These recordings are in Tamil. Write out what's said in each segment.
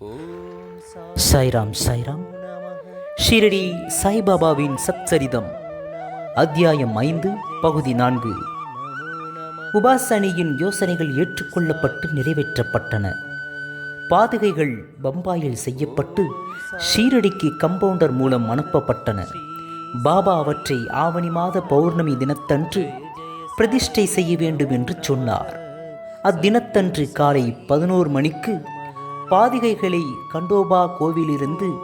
சாய்ராம் சாய்ராம். ஷிரடி சாய்பாபாவின் சச்சரிதம் அத்தியாயம் ஐந்து பகுதி நான்கு. உபாசனியின் யோசனைகள் ஏற்றுக்கொள்ளப்பட்டு நிறைவேற்றப்பட்டன. பாதுகைகள் பம்பாயில் செய்யப்பட்டு ஷீரடிக்கு கம்பவுண்டர் மூலம் அனுப்பப்பட்டன. பாபா அவற்றை ஆவணி மாத பௌர்ணமி தினத்தன்று பிரதிஷ்டை செய்ய வேண்டும் என்று சொன்னார். அத்தினத்தன்று காலை பதினோரு மணிக்கு பாதிகைகளை கண்டோபா கோவிலிருந்து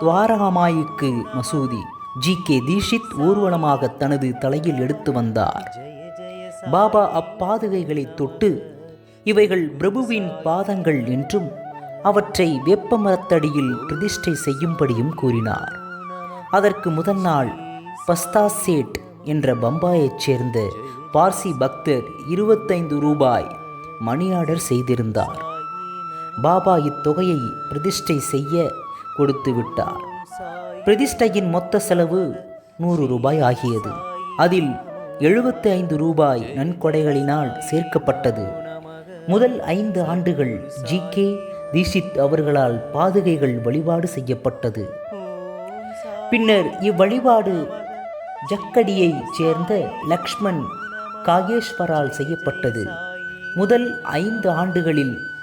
துவாரகமாயிக்கு மசூதி. ஜி. கே. தீஷித் ஊர்வலமாக தனது தலையில் எடுத்து வந்தார். பாபா அப்பாதுகைகளை தொட்டு இவைகள் பிரபுவின் பாதங்கள் என்றும் அவற்றை வேப்பமரத்தடியில் பிரதிஷ்டை செய்யும்படியும் கூறினார். அதற்கு முதல் நாள் பஸ்தாசேட் என்ற பம்பாயைச் சேர்ந்த பார்சி பக்தர் இருபத்தைந்து ரூபாய் மணி ஆர்டர் செய்திருந்தார். பாபா இத்தொகையை பிரதிஷ்டை செய்ய கொடுத்து விட்டார். பிரதிஷ்டையின் மொத்த செலவு நூறு ரூபாய் ஆகியது. அதில் எழுபத்தி ஐந்து ரூபாய் நன்கொடைகளினால் சேர்க்கப்பட்டது. முதல் ஐந்து ஆண்டுகள் ஜி கே தீஷித் அவர்களால் பாதுகைகள் வழிபாடு செய்யப்பட்டது. பின்னர் இவ்வழிபாடு ஜக்கடியைச் சேர்ந்த லக்ஷ்மண் காகேஸ்வரால் செய்யப்பட்டது. முதல் ஐந்து ஆண்டுகளில்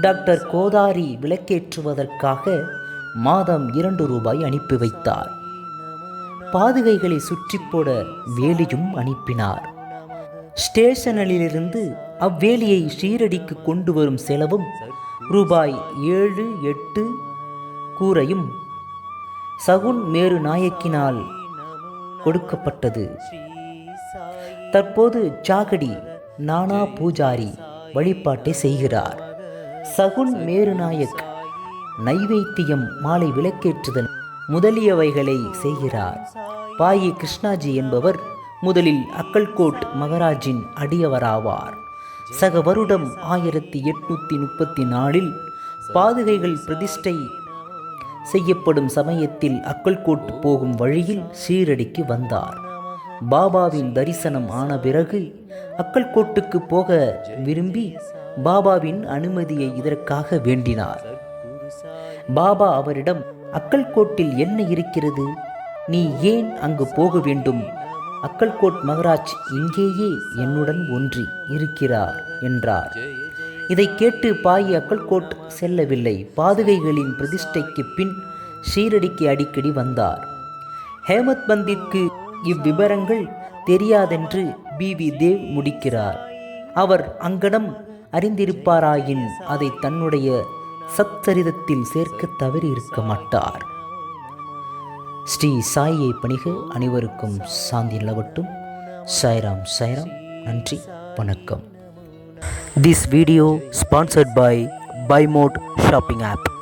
டாக்டர் கோதாரி விளக்கேற்றுவதற்காக மாதம் இரண்டு ரூபாய் அனுப்பி வைத்தார். பாதுகைகளை சுற்றி போட வேலியும் அனுப்பினார். ஸ்டேஷனிலிருந்து அவ்வேலியை ஷீரடிக்கு கொண்டு வரும் செலவும் ரூபாய் ஏழு எட்டு கூரையும் சகுன் மேரு நாயக்கினால் கொடுக்கப்பட்டது. தற்போது ஜாகடி நானா பூஜாரி வழிபாட்டை செய்கிறார். சகுன் மேருநாயக் நைவேத்தியம் மாலை விளக்கேற்றுதல் முதலியவைகளை செய்கிறார். பாயி கிருஷ்ணாஜி என்பவர் முதலில் அக்கல்கோட் மகராஜின் அடியவராவார். சக வருடம் ஆயிரத்தி எட்நூத்தி முப்பத்தி நாலில் பாதுகைகள் பிரதிஷ்டை செய்யப்படும் சமயத்தில் அக்கல்கோட் போகும் வழியில் சீரடிக்கு வந்தார். பாபாவின் தரிசனம் ஆன பிறகு அக்கல்கோட்டுக்கு போக விரும்பி பாபாவின் அனுமதியை இதற்காக வேண்டினார். பாபா அவரிடம் அக்கல்கோட்டில் என்ன இருக்கிறது? நீ ஏன் அங்கு போக வேண்டும்? அக்கல்கோட் மகராஜ் இங்கேயே என்னுடன் ஒன்றி இருக்கிறார் என்றார். இதை கேட்டு பாய் அக்கல்கோட் செல்லவில்லை. பாதுகைகளின் பிரதிஷ்டைக்கு பின் ஷீரடிக்கு அடிக்கடி வந்தார். ஹேமத் பந்திற்கு இவ்விவரங்கள் தெரியாதென்று பி வி தேவ் முடிக்கிறார். அவர் அங்கனம் அறிந்திருப்பாராயின் அதை தன்னுடைய சச்சரிதத்தில் சேர்க்க தவறி இருக்க மாட்டார். ஸ்ரீ சாயை பணிக அனைவருக்கும் சாந்தி நிலவட்டும். சாய்ராம் சாய்ராம். நன்றி வணக்கம். This video sponsored by by mod shopping app